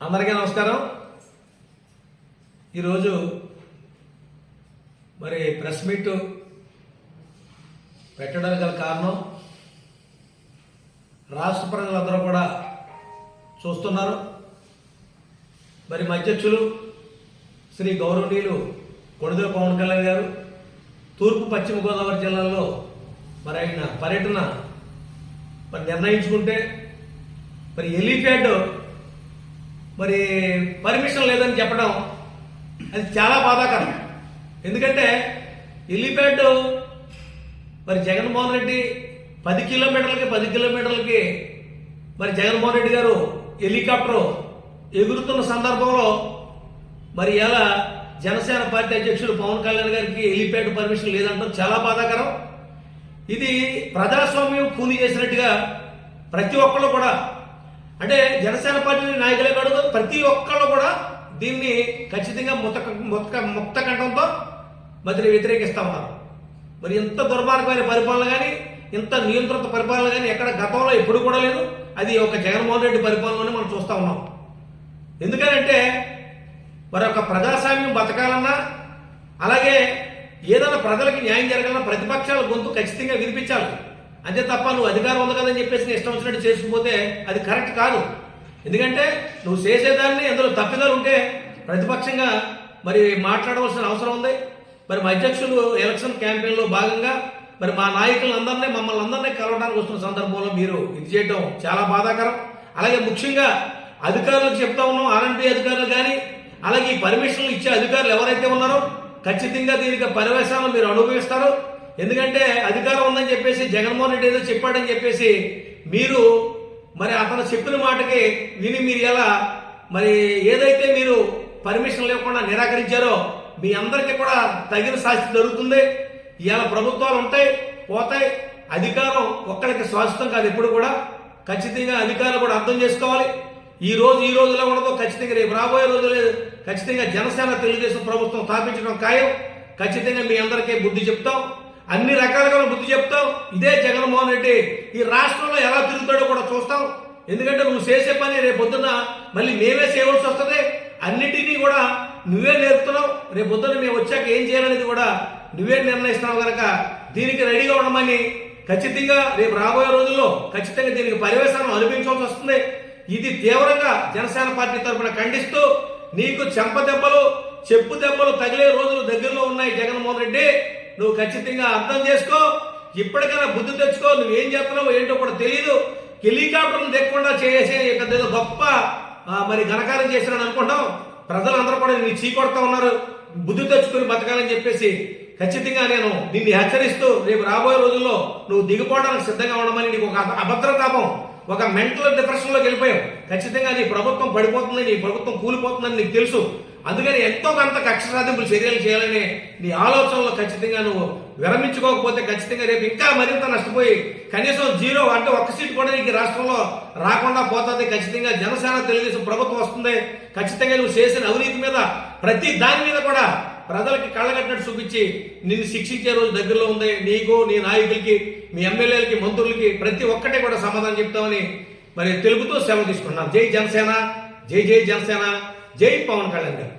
అందరికీ నమస్కారం. ఈరోజు మరి ప్రెస్ మీట్ పెట్టడానికి గల కారణం రాష్ట్ర ప్రజలందరూ కూడా చూస్తున్నారు. మరి మా అధ్యక్షులు శ్రీ గౌరవనీయులు కొడుదల పవన్ కళ్యాణ్ గారు తూర్పు పశ్చిమ గోదావరి జిల్లాలో మరి ఆయన పర్యటన మరి నిర్ణయించుకుంటే మరి ఎలిఫ్యాడ్ మరి పర్మిషన్ లేదని చెప్పడం అది చాలా బాధాకరం. ఎందుకంటే ఎలిఫెంట్ మరి జగన్మోహన్ రెడ్డి పది కిలోమీటర్లకి పది కిలోమీటర్లకి మరి జగన్మోహన్ రెడ్డి గారు హెలికాప్టర్ ఎగురుతున్న సందర్భంలో మరి ఎలా జనసేన పార్టీ అధ్యక్షుడు పవన్ కళ్యాణ్ గారికి హెలిప్యాడ్ పర్మిషన్ లేదంటాం చాలా బాధాకరం. ఇది ప్రజాస్వామ్యం కూలి చేసినట్టుగా ప్రతి ఒక్కళ్ళు కూడా అంటే జనసేన పార్టీ నాయకులే కాదు ప్రతి ఒక్కళ్ళు కూడా దీన్ని ఖచ్చితంగా ముత ముక్త ముక్త కంఠంతో మరి వ్యతిరేకిస్తా ఉన్నారు. మరి ఇంత దుర్మార్గమైన పరిపాలన కానీ ఇంత నియంత్రిత పరిపాలన కానీ ఎక్కడ గతంలో ఎప్పుడు కూడా లేదు. అది ఒక జగన్మోహన్ రెడ్డి పరిపాలనని మనం చూస్తూ ఉన్నాం. ఎందుకంటే మరి ఒక ప్రజాస్వామ్యం బతకాలన్నా అలాగే ఏదైనా ప్రజలకు న్యాయం జరగాలన్నా ప్రతిపక్షాల గొంతు ఖచ్చితంగా వినిపించాలి. అంతే తప్ప నువ్వు అధికారం ఉంది కదని చెప్పేసి ఇష్టం వచ్చినట్టు చేసుకుపోతే అది కరెక్ట్ కాదు. ఎందుకంటే నువ్వు చేసేదాన్ని అందులో తప్పిదాలు ఉంటే ప్రతిపక్షంగా మరి మాట్లాడవలసిన అవసరం ఉంది. మరి మా అధ్యక్షులు ఎలక్షన్ క్యాంపెయిన్లో భాగంగా మరి మా నాయకులందరినీ మమ్మల్ని అందరినీ కలవడానికి వస్తున్న సందర్భంలో మీరు ఇది చేయడం చాలా బాధాకరం. అలాగే ముఖ్యంగా అధికారులకు చెప్తా ఉన్నాం ఆర్ఎండ్బి అధికారులు కానీ అలాగే ఈ పర్మిషన్లు ఇచ్చే అధికారులు ఎవరైతే ఉన్నారో ఖచ్చితంగా దీనికి పరివేశాలను మీరు అనుభవిస్తారు. ఎందుకంటే అధికారం ఉందని చెప్పేసి జగన్మోహన్ రెడ్డి ఏదో చెప్పాడని చెప్పేసి మీరు మరి అతను చెప్పిన మాటకి విని మీరు ఎలా మరి ఏదైతే మీరు పర్మిషన్ లేకుండా నిరాకరించారో మీ అందరికీ కూడా తగిన శాస్తి జరుగుతుంది. ఇవాళ ప్రభుత్వాలు ఉంటాయి పోతాయి. అధికారం ఒక్కడికి శాశ్వతం కాదు ఎప్పుడు కూడా. ఖచ్చితంగా అధికారులు కూడా అర్థం చేసుకోవాలి. ఈ రోజు ఈ రోజులో ఉండదు. ఖచ్చితంగా రేపు రాబోయే రోజులే ఖచ్చితంగా జనసేన తెలుగుదేశం ప్రభుత్వం స్థాపించడం ఖాయం. ఖచ్చితంగా మీ అందరికీ బుద్ధి చెప్తాం. అన్ని రకాలుగా బుద్ధి చెప్తావు? ఇదే జగన్మోహన్ రెడ్డి. ఈ రాష్ట్రంలో ఎలా తిరుగుతాడో కూడా చూస్తాం. ఎందుకంటే నువ్వు చేసే పని రేపు మళ్ళీ మేమే చేయవలసి వస్తుంది. అన్నిటినీ కూడా నువ్వే నేర్పుతున్నావు. రేపు పొద్దున మేము వచ్చాక ఏం చేయాలనేది కూడా నువ్వే నిర్ణయిస్తున్నావు కనుక దీనికి రెడీగా ఉండమని ఖచ్చితంగా రేపు రాబోయే రోజుల్లో ఖచ్చితంగా దీనికి పరివేశాలను అనిపించవలసి వస్తుంది. ఇది తీవ్రంగా జనసేన పార్టీ తరఫున ఖండిస్తూ నీకు చెంప దెబ్బలు చెప్పు దెబ్బలు తగిలే రోజులు దగ్గరలో ఉన్నాయి జగన్మోహన్ రెడ్డి. నువ్వు ఖచ్చితంగా అర్థం చేసుకో ఇప్పటికైనా బుద్ధి తెచ్చుకో నువ్వేం చేస్తున్నావు ఏంటో కూడా తెలియదు హెలికాప్టర్లు తెక్కకుండా చేసే పెద్ద ఏదో గొప్ప మరి ఘనకారం చేసినాడు అనుకుంటాం. ప్రజలందరూ కూడా నీ చీకొడతా ఉన్నారు. బుద్ధి తెచ్చుకుని బతకాలని చెప్పేసి ఖచ్చితంగా నేను నిన్ను హెచ్చరిస్తూ రేపు రాబోయే రోజుల్లో నువ్వు దిగిపోవడానికి సిద్ధంగా ఉండమని నీకు ఒక అభద్రతాపం ఒక మెంటల్ డిప్రెషన్లోకి వెళ్ళిపోయావు. ఖచ్చితంగా నీ ప్రభుత్వం పడిపోతుందని నీ ప్రభుత్వం కూలిపోతుందని నీకు తెలుసు. అందుకని ఎంతో కొంత కక్ష సాధింపులు చర్యలు చేయాలని నీ ఆలోచనలో ఖచ్చితంగా నువ్వు విరమించుకోకపోతే ఖచ్చితంగా రేపు ఇంకా మరింత నష్టపోయి కనీసం జీరో అంటే ఒక్క సీట్ కూడా నీకు రాష్ట్రంలో రాకుండా పోతుంది. ఖచ్చితంగా జనసేన తెలుగుదేశం ప్రభుత్వం వస్తుంది. ఖచ్చితంగా నువ్వు చేసిన అవినీతి మీద ప్రతి దాని మీద కూడా ప్రజలకి కళ్ళగట్టినట్టు చూపించి నిన్ను శిక్షించే రోజు దగ్గరలో ఉంది నీకు నీ నాయకులకి మీ ఎమ్మెల్యేలకి మంత్రులకి ప్రతి ఒక్కటే కూడా సమాధానం చెప్తామని మరి తెలుగుతో సేవ తీసుకున్నాం జై జనసేన జై జై జనసేన జై పవన్ కళ్యాణ్ గారు.